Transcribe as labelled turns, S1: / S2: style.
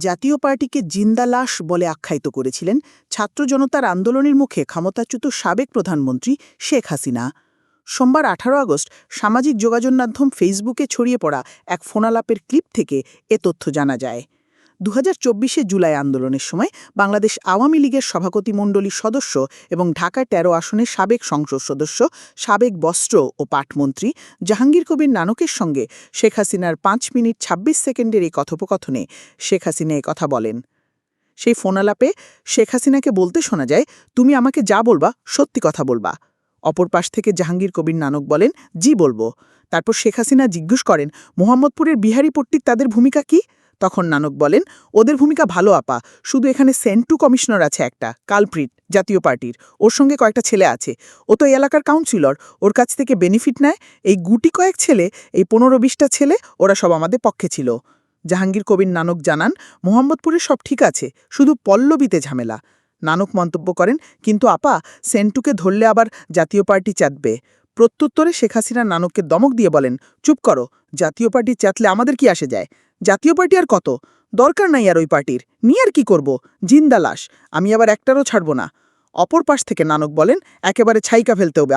S1: জাতীয় পার্টিকে জিন্দা লাশ বলে আখ্যায়িত করেছিলেন ছাত্র জনতার আন্দোলনের মুখে ক্ষমতাচ্যুত সাবেক প্রধানমন্ত্রী শেখ হাসিনা। সোমবার আঠারো আগস্ট সামাজিক যোগাযোগ মাধ্যম ফেসবুকে ছড়িয়ে পড়া এক ফোনালাপের ক্লিপ থেকে এ তথ্য জানা যায়। দু হাজার জুলাই আন্দোলনের সময় বাংলাদেশ আওয়ামী লীগের সভাপতিমণ্ডলীর সদস্য এবং ঢাকা তেরো আসনের সাবেক সংসদ সদস্য, সাবেক বস্ত্র ও পাটমন্ত্রী জাহাঙ্গীর কবির নানকের সঙ্গে শেখ হাসিনার পাঁচ মিনিট ২৬ সেকেন্ডের এই কথোপকথনে শেখ হাসিনা এ কথা বলেন। সেই ফোনালাপে শেখ হাসিনাকে বলতে শোনা যায়, তুমি আমাকে যা বলবা, সত্যি কথা বলবা। অপর পাশ থেকে জাহাঙ্গীর কবির নানক বলেন, জি বলব। তারপর শেখ হাসিনা জিজ্ঞেস করেন, মোহাম্মদপুরের বিহারি পট্টির তাদের ভূমিকা কি? তখন নানক বলেন, ওদের ভূমিকা ভালো, আপা। শুধু এখানে সেন্টু কমিশনার আছে একটা, কালপ্রিট, জাতীয় পার্টির। ওর সঙ্গে কয়েকটা ছেলে আছে। ও তো এই এলাকার কাউন্সিলর ওর কাছ থেকে বেনিফিট নেয়। এই গুটি কয়েক ছেলে, এই পনেরো বিশটা ছেলে, ওরা সব আমাদের পক্ষে ছিল। জাহাঙ্গীর কবির নানক জানান, মোহাম্মদপুরে সব ঠিক আছে, শুধু পল্লবীতে ঝামেলা। নানক মন্তব্য করেন, কিন্তু আপা, সেন্টুকে ধরলে আবার জাতীয় পার্টি চাটবে প্রত্যুত্তরে শেখ হাসিনা নানককে দমক দিয়ে বলেন, চুপ করো, জাতীয় পার্টি চাটলে আমাদের কি আসে যায়? জাতীয় পার্টি আর কত? দরকার নাই আর ওই পার্টির। নিয়ে আর কি করব? জিন্দা লাশ। আমি আবার একটারও ছাড়ব না। অপর পাশ থেকে নানক বলেন, একেবারে ছাইকা ফেলতে হবে।